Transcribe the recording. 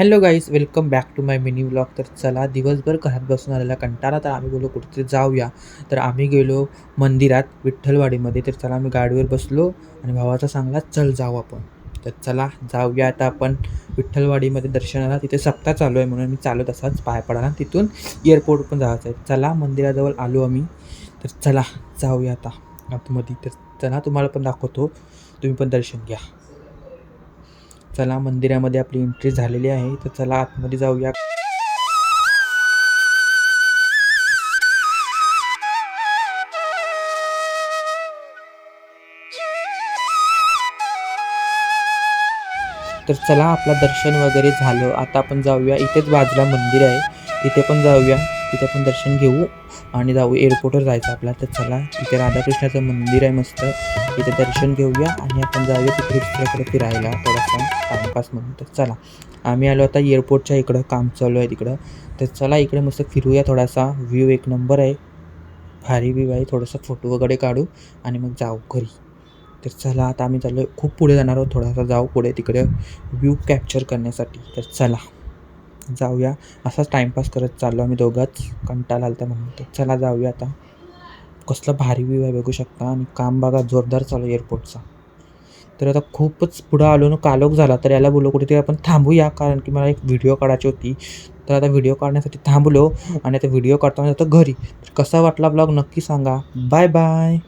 Hello guys welcome back to my mini blog तर चला दिवसभर घरात बसून आलेला कंटाळा तर आम्ही बोललो कुठेतरी जाऊया. तर आम्ही गेलो मंदिरात विठ्ठलवाडीमध्ये. तर चला आम्ही गाडीवर बसलो आणि भावाचा सांगला चल जाऊ आपण. तर चला जाऊया आता आपण विठ्ठलवाडीमध्ये दर्शनाला. तिथे सप्ताह चालू आहे म्हणून मी चालत असाच पाय पडाला तिथून एअरपोर्ट पण जायचं आहे. चला मंदिराजवळ आलो आम्ही. तर चला जाऊया आता आतमध्ये. तर चला तुम्हाला पण दाखवतो. तुम्ही पण दर्शन घ्या. चला मंदिरामध्ये आपली एंट्री झालेली आहे. तर चला आतमध्ये जाऊया. तर चला आपलं दर्शन वगैरे झालं. आता आपण जाऊया. इथेच बाजूला मंदिर आहे. तिथे पण जाऊया. तिथे आपण दर्शन घेऊ आणि जाऊ. एअरपोर्टवर जायचं आपला तर चला. इथे राधाकृष्णाचं मंदिर आहे मस्त. इथे दर्शन घेऊया आणि आपण जाऊया तिकडे दुसऱ्याकडे फिरायला. थोडासा टाईमपास म्हणून तर चला. आम्ही आलो आता एअरपोर्टच्या इकडं. काम चालू आहे तिकडं. तर चला इकडे मस्त फिरूया थोडासा. व्ह्यू एक नंबर आहे. भारी व्ह्यू आहे. थोडासा फोटो वगैरे काढू आणि मग जाऊ घरी. तर चला आता आम्ही चाललो खूप पुढे जाणार आहोत. थोडासा जाऊ पुढे तिकडे. व्ह्यू कॅप्चर करण्यासाठी. तर चला. जाऊया. असाच टाईमपास करत चाललो आम्ही दोघंच. कंटाळा आलता म्हणून तर. चला जाऊया आता. कसलं भारी व्ह्यू आहे बघू शकता. आणि काम बघा जोरदार चालू आहे एअरपोर्टचा तर आता खूपच पुढं आलो ना कालोख झाला. तर याला बोललो कुठेतरी आपण थांबूया. कारण की मला एक व्हिडिओ काढायची होती. तर आता व्हिडिओ काढण्यासाठी थांबलो. आणि आता व्हिडिओ काढताना जातो घरी. तर कसा वाटला ब्लॉग नक्की सांगा. Bye bye